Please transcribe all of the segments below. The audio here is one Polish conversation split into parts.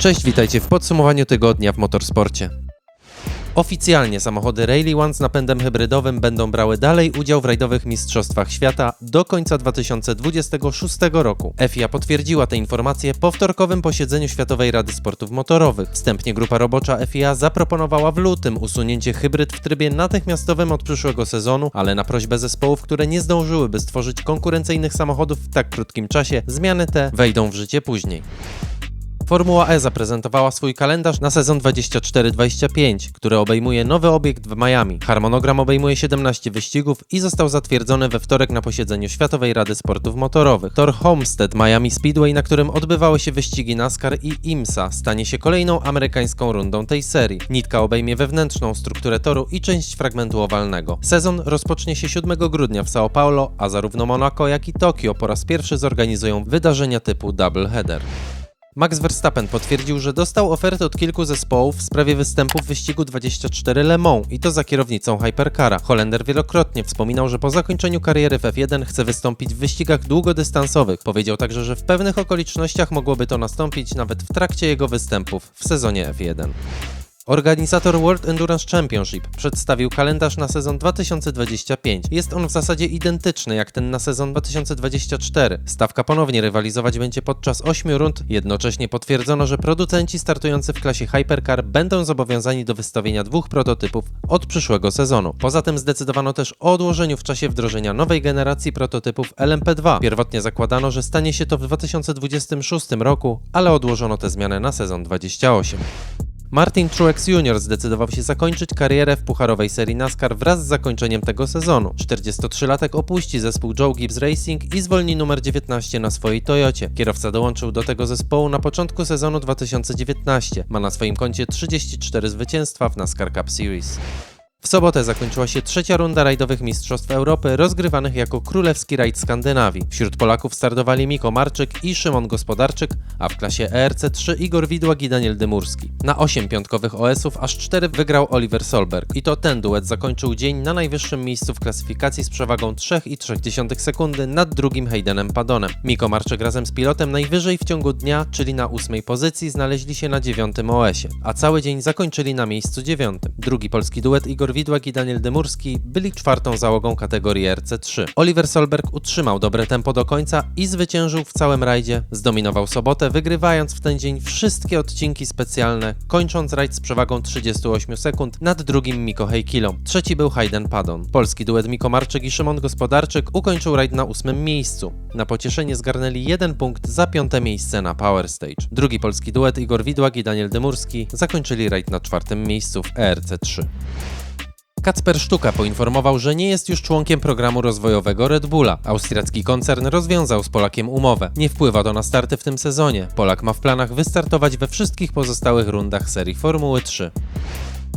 Cześć, witajcie w podsumowaniu tygodnia w motorsporcie. Oficjalnie samochody Rally One z napędem hybrydowym będą brały dalej udział w rajdowych mistrzostwach świata do końca 2026 roku. FIA potwierdziła te informacje po wtorkowym posiedzeniu Światowej Rady Sportów Motorowych. Wstępnie grupa robocza FIA zaproponowała w lutym usunięcie hybryd w trybie natychmiastowym od przyszłego sezonu, ale na prośbę zespołów, które nie zdążyłyby stworzyć konkurencyjnych samochodów w tak krótkim czasie, zmiany te wejdą w życie później. Formuła E zaprezentowała swój kalendarz na sezon 24-25, który obejmuje nowy obiekt w Miami. Harmonogram obejmuje 17 wyścigów i został zatwierdzony we wtorek na posiedzeniu Światowej Rady Sportów Motorowych. Tor Homestead Miami Speedway, na którym odbywały się wyścigi NASCAR i IMSA, stanie się kolejną amerykańską rundą tej serii. Nitka obejmie wewnętrzną strukturę toru i część fragmentu owalnego. Sezon rozpocznie się 7 grudnia w São Paulo, a zarówno Monaco, jak i Tokio po raz pierwszy zorganizują wydarzenia typu doubleheader. Max Verstappen potwierdził, że dostał ofertę od kilku zespołów w sprawie występu w wyścigu 24 Le Mans i to za kierownicą Hypercara. Holender wielokrotnie wspominał, że po zakończeniu kariery w F1 chce wystąpić w wyścigach długodystansowych. Powiedział także, że w pewnych okolicznościach mogłoby to nastąpić nawet w trakcie jego występów w sezonie F1. Organizator World Endurance Championship przedstawił kalendarz na sezon 2025. Jest on w zasadzie identyczny jak ten na sezon 2024. Stawka ponownie rywalizować będzie podczas 8 rund. Jednocześnie potwierdzono, że producenci startujący w klasie Hypercar będą zobowiązani do wystawienia dwóch prototypów od przyszłego sezonu. Poza tym zdecydowano też o odłożeniu w czasie wdrożenia nowej generacji prototypów LMP2. Pierwotnie zakładano, że stanie się to w 2026 roku, ale odłożono tę zmianę na sezon 28. Martin Truex Jr. zdecydował się zakończyć karierę w pucharowej serii NASCAR wraz z zakończeniem tego sezonu. 43-latek opuści zespół Joe Gibbs Racing i zwolni numer 19 na swojej Toyocie. Kierowca dołączył do tego zespołu na początku sezonu 2019. Ma na swoim koncie 34 zwycięstwa w NASCAR Cup Series. W sobotę zakończyła się trzecia runda rajdowych Mistrzostw Europy, rozgrywanych jako Królewski Rajd Skandynawii. Wśród Polaków startowali Miko Marczyk i Szymon Gospodarczyk, a w klasie ERC3 Igor Widłak i Daniel Dymurski. Na 8 piątkowych OS-ów aż 4 wygrał Oliver Solberg i to ten duet zakończył dzień na najwyższym miejscu w klasyfikacji z przewagą 3,3 sekundy nad drugim Haydenem Padonem. Miko Marczyk razem z pilotem najwyżej w ciągu dnia, czyli na ósmej pozycji, znaleźli się na dziewiątym OS-ie, a cały dzień zakończyli na miejscu dziewiątym. Drugi polski duet Igor Widłak i Daniel Dymurski byli czwartą załogą kategorii RC3. Oliver Solberg utrzymał dobre tempo do końca i zwyciężył w całym rajdzie. Zdominował sobotę, wygrywając w ten dzień wszystkie odcinki specjalne, kończąc rajd z przewagą 38 sekund nad drugim Miko Heikilą. Trzeci był Hayden Padon. Polski duet Miko Marczyk i Szymon Gospodarczyk ukończył rajd na ósmym miejscu. Na pocieszenie zgarnęli jeden punkt za piąte miejsce na Power Stage. Drugi polski duet Igor Widłak i Daniel Dymurski zakończyli rajd na czwartym miejscu w ERC3. Kacper Sztuka poinformował, że nie jest już członkiem programu rozwojowego Red Bulla. Austriacki koncern rozwiązał z Polakiem umowę. Nie wpływa to na starty w tym sezonie. Polak ma w planach wystartować we wszystkich pozostałych rundach serii Formuły 3.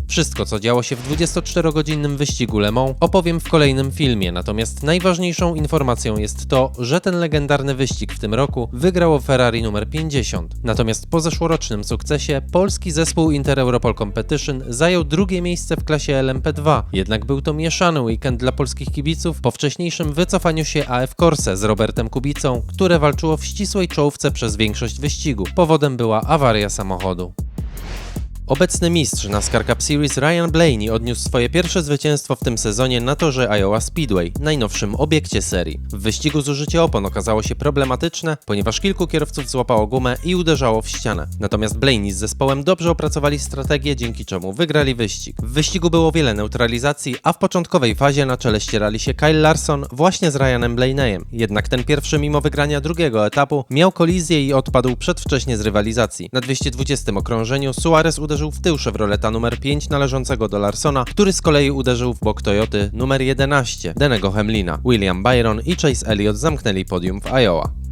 Wszystko, co działo się w 24-godzinnym wyścigu Le Mans, opowiem w kolejnym filmie, natomiast najważniejszą informacją jest to, że ten legendarny wyścig w tym roku wygrało Ferrari numer 50. Natomiast po zeszłorocznym sukcesie polski zespół Inter Europol Competition zajął drugie miejsce w klasie LMP2. Jednak był to mieszany weekend dla polskich kibiców po wcześniejszym wycofaniu się AF Corse z Robertem Kubicą, które walczyło w ścisłej czołówce przez większość wyścigu. Powodem była awaria samochodu. Obecny mistrz NASCAR Cup Series Ryan Blaney odniósł swoje pierwsze zwycięstwo w tym sezonie na torze Iowa Speedway, najnowszym obiekcie serii. W wyścigu zużycie opon okazało się problematyczne, ponieważ kilku kierowców złapało gumę i uderzało w ścianę. Natomiast Blaney z zespołem dobrze opracowali strategię, dzięki czemu wygrali wyścig. W wyścigu było wiele neutralizacji, a w początkowej fazie na czele ścierali się Kyle Larson właśnie z Ryanem Blaneyem. Jednak ten pierwszy mimo wygrania drugiego etapu miał kolizję i odpadł przedwcześnie z rywalizacji. Na 220 okrążeniu Suarez uderzył w tył Chevroleta numer 5 należącego do Larsona, który z kolei uderzył w bok Toyoty numer 11 Denego Hemlina. William Byron i Chase Elliott zamknęli podium w Iowa.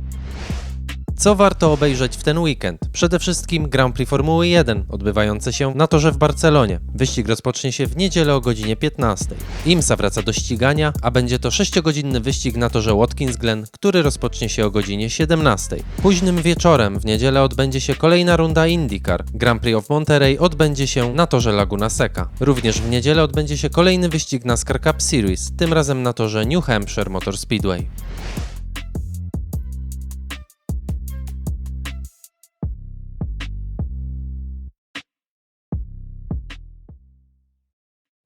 Co warto obejrzeć w ten weekend? Przede wszystkim Grand Prix Formuły 1, odbywające się na torze w Barcelonie. Wyścig rozpocznie się w niedzielę o godzinie 15. IMSA wraca do ścigania, a będzie to 6-godzinny wyścig na torze Watkins Glen, który rozpocznie się o godzinie 17. Późnym wieczorem w niedzielę odbędzie się kolejna runda IndyCar. Grand Prix of Monterey odbędzie się na torze Laguna Seca. Również w niedzielę odbędzie się kolejny wyścig NASCAR Cup Series, tym razem na torze New Hampshire Motor Speedway.